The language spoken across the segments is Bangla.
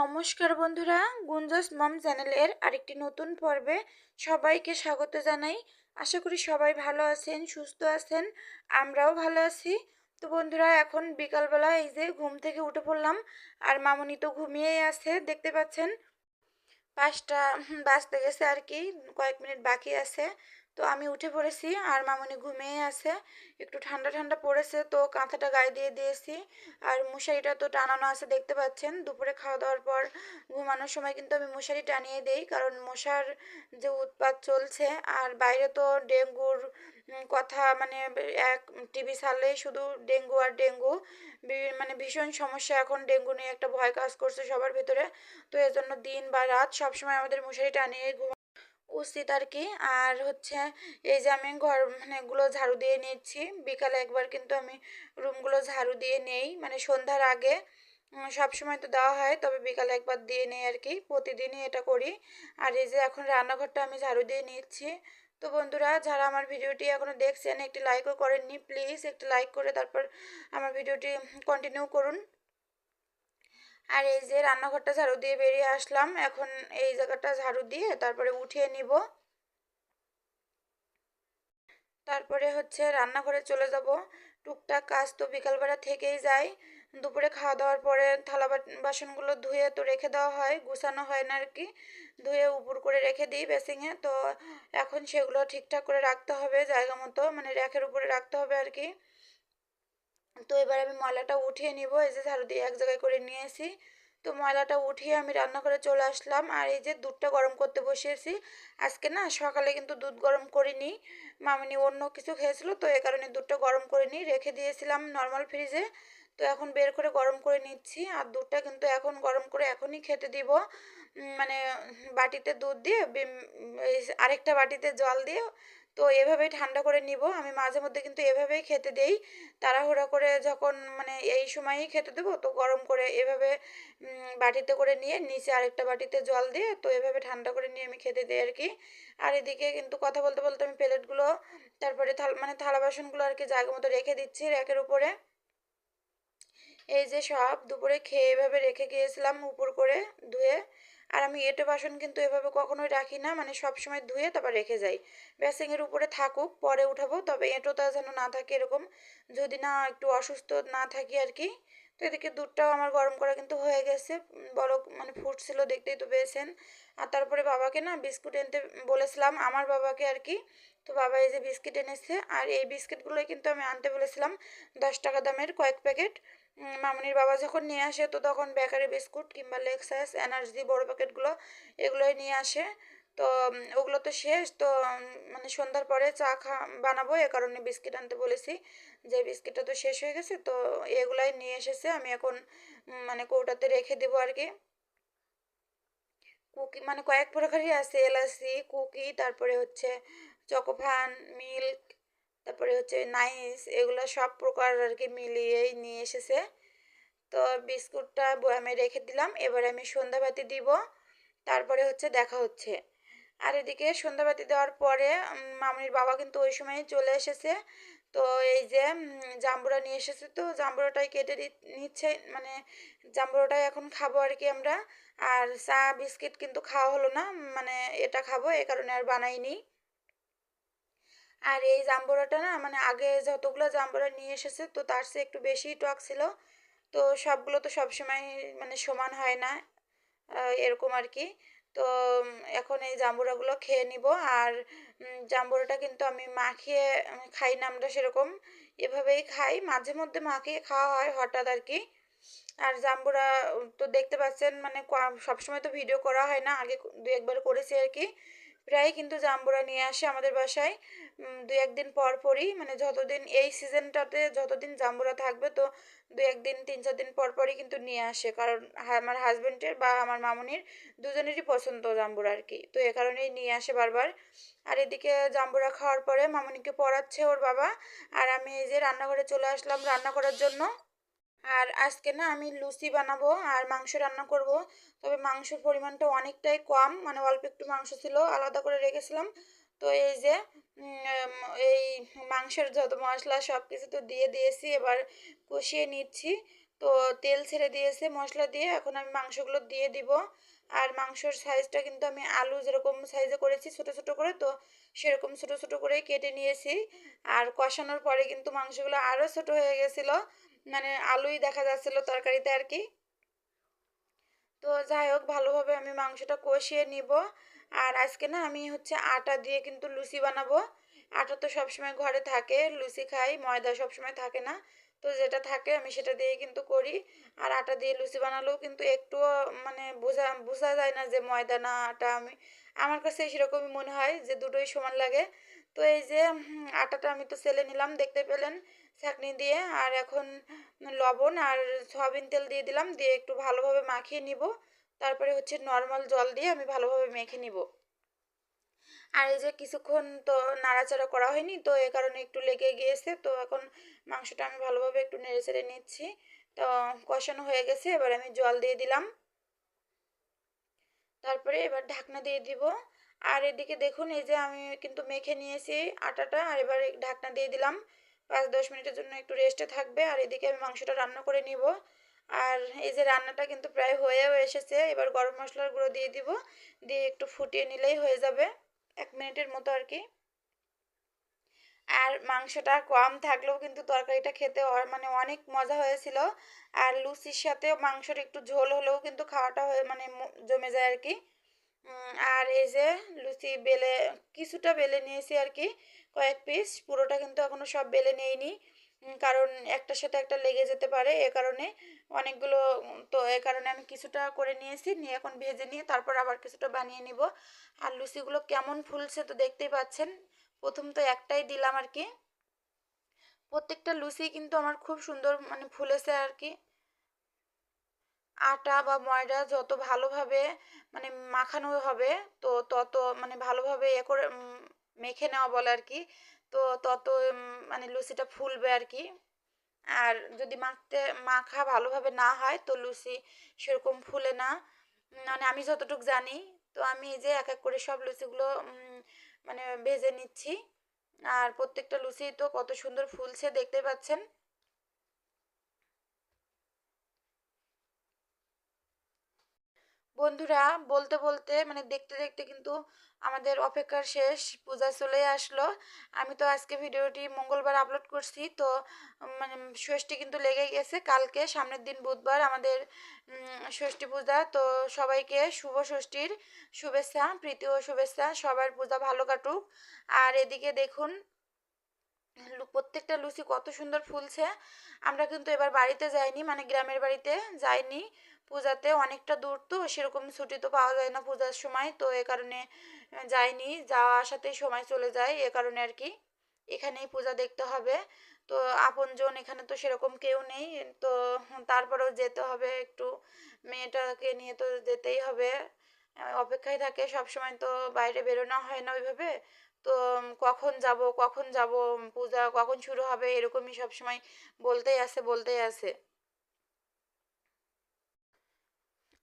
নমস্কার বন্ধুরা, গুঞ্জস মম চ্যানেলের আরেকটি নতুন পর্বে সবাইকে স্বাগত জানাই। আশা করি সবাই ভালো আছেন, সুস্থ আছেন, আমরাও ভালো আছি। তো বন্ধুরা, এখন বিকালবেলা এই যে ঘুম থেকে উঠে পড়লাম, আর মামনি তো ঘুমিয়েই আছে, দেখতে পাচ্ছেন? পাঁচটা বাজতে গেছে আর কি কয়েক মিনিট বাকি আছে। তো আমি উঠে পড়েছি আর মামনি ঘুমিয়ে আছে। একটু ঠান্ডা ঠান্ডা পড়েছে, তো কাঁথাটা গায়ে দিয়ে দিয়েছি। আর মশারিটা তো টানানো আছে, দেখতে পাচ্ছেন? দুপুরে খাওয়া দাওয়ার পর ঘুমানোর সময় কিন্তু আমি মশারি টানিয়ে দেই, কারণ মশার যে উৎপাত চলছে, আর বাইরে তো ডেঙ্গুর কথা মানে এক টিভি ছাড়লেই শুধু ডেঙ্গু আর ডেঙ্গু। মানে ভীষণ সমস্যা এখন ডেঙ্গু নিয়ে একটা ভয় কাজ করছে সবার ভেতরে। তো এর জন্য দিন বা রাত সবসময় আমাদের মশারি টানিয়ে উচিত আর কি আর হচ্ছে এই যে আমি ঘর মানে এগুলো ঝাড়ু দিয়ে নিচ্ছি। বিকালে একবার কিন্তু আমি রুমগুলো ঝাড়ু দিয়ে নেই। মানে সন্ধ্যার আগে সব সময় তো দেওয়া হয়, তবে বিকালে একবার দিয়ে নেই আর কি প্রতিদিনই এটা করি। আর এই যে এখন রান্নাঘরটা আমি ঝাড়ু দিয়ে নিচ্ছি। তো বন্ধুরা, যারা আমার ভিডিওটি এখনও দেখছেন, একটি লাইকও করেননি প্লিজ একটি লাইক করে তারপর আমার ভিডিওটি কন্টিনিউ করুন। আর এই যে রান্নাঘরটা ঝাড়ু দিয়ে বেরিয়ে আসলাম, এখন এই জায়গাটা ঝাড়ু দিয়ে তারপরে উঠিয়ে নিব। তারপরে হচ্ছে রান্নাঘরে চলে যাব। টুকটাক কাজ তো বিকালবেলা থেকেই যায়। দুপুরে খাওয়া দাওয়ার পরে থালা বাসনগুলো ধুয়ে তো রেখে দেওয়া হয়, গুছানো হয় না আর কি। ধুয়ে উপর করে রেখে দিই বেসিংয়ে। তো এখন সেগুলো ঠিকঠাক করে রাখতে হবে জায়গা মতো মানে র্যাকের উপরে রাখতে হবে আর কি। তো এবার আমি ময়লাটা উঠিয়ে নিব, এই যে ঝাড়ু দিয়ে এক জায়গায় করে নিয়েছি তো ময়লাটা উঠিয়ে আমি রান্না করে চলে আসলাম। আর এই যে দুধটা গরম করতে বসিয়েছি, আজকে না সকালে কিন্তু দুধ গরম করিনি, মামিনি অন্য কিছু খেয়েছিল, তো এ কারণে দুধটা গরম করিনি, রেখে দিয়েছিলাম নর্মাল ফ্রিজে তো এখন বের করে গরম করে নিচ্ছি। আর দুধটা কিন্তু এখন গরম করে এখনই খেতে দিব। মানে বাটিতে দুধ দিয়ে আরেকটা বাটিতে জল দিয়ে তো এভাবেই ঠান্ডা করে নিব। আমি মাঝে মধ্যে কিন্তু এভাবেই খেতে দেই। তাড়াহুড়া করে যখন মানে এই সময়ই খেতে দেবো তো গরম করে এভাবে বাটিতে করে নিয়ে নিচে আরেকটা বাটিতে জল দিয়ে তো এভাবে ঠান্ডা করে নিয়ে আমি খেতে দিই আর কি আর এদিকে কিন্তু কথা বলতে বলতে আমি প্লেটগুলো, তারপরে থাল মানে থালা বাসনগুলো আর কি জায়গা মতো রেখে দিচ্ছি র্যাকের উপরে। এই যে সব দুপুরে খেয়ে এভাবে রেখে গিয়েছিলাম উপর করে ধুয়ে। আর আমি এঁটো বাসন কিন্তু এভাবে কখনোই রাখি না মানে সব সময় ধুয়ে তারপর রেখে যাই। বেসিংয়ের উপরে থাকুক, পরে উঠাবো, তবে এঁটোটা যেন না থাকে এরকম। যদি না একটু অসুস্থ না থাকি আর কি, তো এদিকে দুধটাও আমার গরম করা কিন্তু হয়ে গেছে। বড় মানে ফুটছিল দেখতেই তো পেয়েছেন। আর তারপরে বাবাকে না বিস্কুট এনতে বলেছিলাম, আমার বাবাকে আর কি। তো বাবা এই যে বিস্কিট এনেছে, আর এই বিস্কিটগুলোই কিন্তু আমি আনতে বলেছিলাম, দশ টাকা দামের কয়েক প্যাকেট। মামনির বাবা যখন নিয়ে আসে, তো তখন বেকারি বিস্কুট কিংবা লেক্সাস এনার্জি বড় প্যাকেটগুলো এগুলোই নিয়ে আসে। তো ওগুলো তো শেষ। তো মানে সন্ধ্যার পরে চা খা, বানাবো। এ কারণে বিস্কিট আনতে বলেছি যে, বিস্কিটটা তো শেষ হয়ে গেছে, তো এগুলাই নিয়ে এসেছে। আমি এখন মানে কৌটাতে রেখে দেবো আর কি। কুকি মানে কয়েক প্রকারই আছে। এলাচি, কুকি, তারপরে হচ্ছে চকোফান, মিল্ক তারপরে হচ্ছে নাইস, এগুলো সব প্রকার আর কি মিলিয়েই নিয়ে এসেছে। তো বিস্কুটটা বয়ামে রেখে দিলাম, এবার আমি সন্ধ্যাবাতি দিব, তারপরে হচ্ছে দেখা হচ্ছে। আর এদিকে সন্ধ্যাবাতি দেওয়ার পরে মামনির বাবা কিন্তু ওই সময় চলে এসেছে। তো এই যে জাম্বুরা নিয়ে এসেছে তো, জাম্বুরাটাই কেটে নিচ্ছে মানে জাম্বুরাটাই এখন খাব আর কি আমরা। আর চা, বিস্কিট কিন্তু খাওয়া হলো না মানে এটা খাব, এ কারণে আর বানাইনি। আর এই জাম্বুরাটা না মানে আগে যতগুলো জাম্বুরা নিয়ে এসেছে, তো তার চেয়ে একটু বেশি টক ছিল। তো সবগুলো তো সবসময় মানে সমান হয় না এরকম আর কি। তো এখন এই জাম্বুরাগুলো খেয়ে নিব। আর জাম্বুরাটা কিন্তু আমি মাখিয়ে খাই না আমরা সেরকম, এভাবেই খাই। মাঝে মধ্যে মাখিয়ে খাওয়া হয় হঠাৎ আর কি। আর জাম্বুরা, তো দেখতে পাচ্ছেন মানে সবসময় তো ভিডিও করা হয় না, আগে দু একবার করেছি আর কি। প্রায় কিন্তু জাম্বুরা নিয়ে আসে আমাদের বাসায়। দু একদিন পর পরই মানে যতদিন এই সিজনটাতে যতদিন জাম্বুরা থাকবে, তো দু একদিন, তিন চার দিন পর পরই কিন্তু নিয়ে আসে। কারণ আমার হাজব্যান্ডের বা আমার মামুনির দুজনেরই পছন্দ জাম্বুরা আর কি। তো এ কারণেই নিয়ে আসে বারবার। আর এদিকে জাম্বুরা খাওয়ার পরে মামুনিকে পড়াচ্ছে ওর বাবা। আর আমি এই যে রান্নাঘরে চলে আসলাম রান্না করার জন্য। আর আজকে না আমি লুচি বানাবো আর মাংস রান্না করব। তবে মাংসের পরিমাণটা অনেকটাই কম মানে অল্প একটু মাংস ছিল, আলাদা করে রেখেছিলাম। তো এই যে এই মাংসের যত মশলা সব কিছু তো দিয়ে দিয়েছি, এবার কষিয়ে নিচ্ছি। তো তেল ছেড়ে দিয়েছে মশলা দিয়ে, এখন আমি মাংসগুলো দিয়ে দিব। আর মাংসর সাইজটা কিন্তু আমি আলু যেরকম সাইজে করেছি ছোট ছোট করে, তো সেরকম ছোট ছোট করে কেটে নিয়েছি। আর কষানোর পরে কিন্তু মাংসগুলো আরও ছোট হয়ে গেছিল মানে আলুই দেখা যাচ্ছিল তরকারিতে আর কি। তো যাই হোক, ভালোভাবে আমি মাংসটা কষিয়ে নিব। আর আজকে না আমি হচ্ছে আটা দিয়ে কিন্তু লুচি বানাবো। আটা তো সবসময় ঘরে থাকে, লুচি খাই, ময়দা সবসময় থাকে না। তো যেটা থাকে আমি সেটা দিয়ে কিন্তু করি। আর আটা দিয়ে লুচি বানালেও কিন্তু একটুও মানে বোঝা বোঝা যায় না যে ময়দা না আটা আমি। আমার কাছে সেরকমই মনে হয় যে দুটোই সমান লাগে। তো এই যে আটাটা আমি তো সেলে নিলাম, দেখতে পেলেন ছাঁকনি দিয়ে। আর এখন লবণ আর সয়াবিন তেল দিয়ে দিলাম, দিয়ে একটু ভালোভাবে মাখিয়ে নিব। তারপরে হচ্ছে নর্মাল জল দিয়ে আমি ভালোভাবে মেখে নিব। আর এই যে কিছুক্ষণ তো নাড়াচাড়া করা হয়নি, তো এ কারণে একটু লেগে গিয়েছে, তো এখন মাংসটা আমি ভালোভাবে একটু নেড়ে চেড়ে নিচ্ছি। তো কষানো হয়ে গেছে, এবার আমি জল দিয়ে দিলাম। তারপরে এবার ঢাকনা দিয়ে দিব। আর এদিকে দেখুন, এই যে আমি কিন্তু মেখে নিয়েছি আটাটা, আর এবার ঢাকনা দিয়ে দিলাম। পাঁচ দশ মিনিটের জন্য একটু রেস্টে থাকবে, আর এদিকে আমি মাংসটা রান্না করে নিব। আর এই যে রান্নাটা কিন্তু প্রায় হয়েও এসেছে, এবার গরম মশলার গুঁড়ো দিয়ে দিব, দিয়ে একটু ফুটিয়ে নিলেই হয়ে যাবে, এক মিনিটের মতো আর কি। আর মাংসটা কম থাকলেও কিন্তু তরকারিটা খেতে মানে অনেক মজা হয়েছিল, আর লুচির সাথে মাংসর একটু ঝোল হলেও কিন্তু খাওয়াটা হয়ে মানে জমে যায় আর কি। আর এই যে লুচি বেলে, কিছুটা বেলে নিয়েছি আর কি, কয়েক পিস, পুরোটা কিন্তু এখনও সব বেলে নেইনি। কারণ একটার সাথে একটা লেগে যেতে পারে, এ কারণে অনেকগুলো, তো এ কারণে আমি কিছুটা করে নিয়েছি, নিয়ে এখন ভেজে নিয়ে তারপর আবার কিছুটা বানিয়ে নিব। আর লুচিগুলো কেমন ফুলছে তো দেখতেই পাচ্ছেন, প্রথম তো একটাই দিলাম আর কি। প্রত্যেকটা লুচি কিন্তু আমার খুব সুন্দর মানে ফুলেছে আর কি। আটা বা ময়দা যত ভালোভাবে মানে মাখানো হবে, তো তত মানে ভালোভাবে এ করে মেখে নেওয়া বলে আর কি। তো তত মানে লুচিটা ফুলবে আর কি আর যদি মাখতে, মাখা ভালোভাবে না হয় তো লুচি সেরকম ফুলে না। মানে আমি যতটুকু জানি, তো আমি এই যে এক এক করে সব লুচিগুলো মানে ভেজে নিচ্ছি। আর প্রত্যেকটা লুচি তো কত সুন্দর ফুলছে, দেখতে পাচ্ছেন? বন্ধুরা বলতে বলতে মানে দেখতে দেখতে কিন্তু আমাদের অপেক্ষার শেষ, পূজা চলে আসলো। আমি তো আজকে ভিডিওটি মঙ্গলবার আপলোড করছি, তো মানে ষষ্ঠী কিন্তু লেগে গেছে। কালকে, সামনের দিন বুধবার আমাদের ষষ্ঠী পূজা, তো সবাইকে শুভ ষষ্ঠীর শুভেচ্ছা, প্রীতি ও শুভেচ্ছা, সবার পূজা ভালো কাটুক। আর এদিকে দেখুন প্রত্যেকটা লুচি কত সুন্দর ফুলছে। আমরা কিন্তু এবার বাড়িতে যাইনি মানে গ্রামের বাড়িতে যাইনি পূজাতে, অনেকটা দূর তো, সেরকম ছুটি তো পাওয়া যায় না পূজার সময়, তো এ কারণে যাইনি, যাওয়া আসাতেই সময় চলে যায়, এ কারণে আর কি। এখানেই পূজা দেখতে হবে, তো আপনজন এখানে তো সেরকম কেউ নেই, তো তারপরেও যেতে হবে একটু, মেয়েটাকে নিয়ে তো যেতেই হবে। অপেক্ষায় থাকে সব সময় তো বাইরে বেরোনো হয় না ওইভাবে তো কখন যাব কখন যাব পূজা কখন শুরু হবে, এরকমই সবসময় বলতেই আছে বলতেই আছে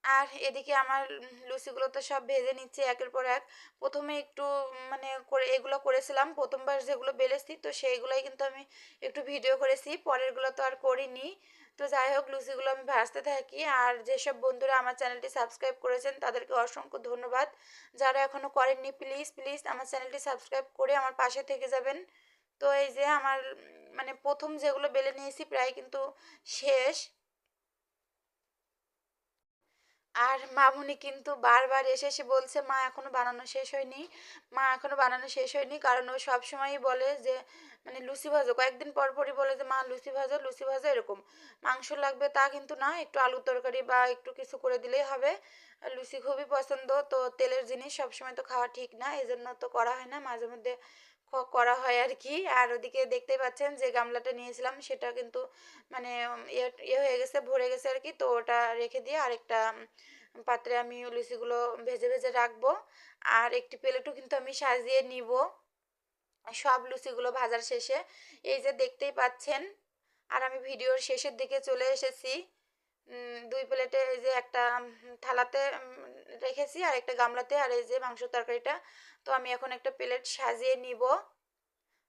আর এদিকে আমার লুচিগুলো তো সব ভেজে নিচ্ছে একের পর এক। প্রথমে একটু মানে করে, এগুলো করেছিলাম, প্রথমবার যেগুলো বেলেছি, তো সেইগুলোই কিন্তু আমি একটু ভিডিও করেছি, পরেরগুলো তো আর করিনি। তো যাই হোক লুচিগুলো আমি ভাসতে থাকি। আর যেসব বন্ধুরা আমার চ্যানেলটি সাবস্ক্রাইব করেছেন, তাদেরকে অসংখ্য ধন্যবাদ। যারা এখনও করেননি, প্লিজ প্লিজ আমার চ্যানেলটি সাবস্ক্রাইব করে আমার পাশে থেকে যাবেন। তো এই যে আমার মানে প্রথম যেগুলো বেলে নিয়েছি প্রায় কিন্তু শেষ। আর মামুনি কিন্তু বারবার এসে এসে বলছে, মা, এখনও বানানো শেষ হয়নি। মা, এখনও বানানো শেষ হয়নি। কারণ ও সবসময়ই বলে যে মানে লুচি ভাজো। কয়েকদিন পর পরই বলে যে, মা, লুচি ভাজো লুচি ভাজো, এরকম। মাংস লাগবে তা কিন্তু না, একটু আলু তরকারি বা একটু কিছু করে দিলেই হবে। লুচি খুবই পছন্দ, তো তেলের জিনিস সবসময় তো খাওয়া ঠিক না এই জন্য তো করা হয় না। মাঝে মধ্যে করা হয় আর কি আর ওদিকে দেখতেই পাচ্ছেন যে গামলাটা নিয়েছিলাম, সেটা কিন্তু মানে ইয়ে ইয়ে হয়ে গেছে, ভরে গেছে আর কি তো ওটা রেখে দিয়ে আরেকটা পাত্রে আমি লুচিগুলো ভেজে ভেজে রাখব। আর একটি প্লেটও কিন্তু আমি সাজিয়ে নিব। সব লুচিগুলো ভাজার শেষে। এই যে দেখতেই পাচ্ছেন, আর আমি ভিডিওর শেষের দিকে চলে এসেছি। দুই প্লেটে এই যে একটা থালাতে রেখেছি আর একটা গামলাতে আর এই যে মাংস তরকারিটা। তো আমি এখন একটা প্লেট সাজিয়ে নিব।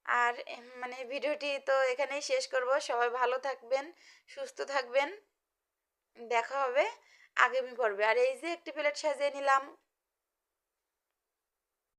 আর মানে ভিডিওটি তো এখানেই শেষ করব। সবাই ভালো থাকবেন, সুস্থ থাকবেন। দেখা হবে, আগামী পর্বে। আর এই যে একটি প্লেট সাজিয়ে নিলাম।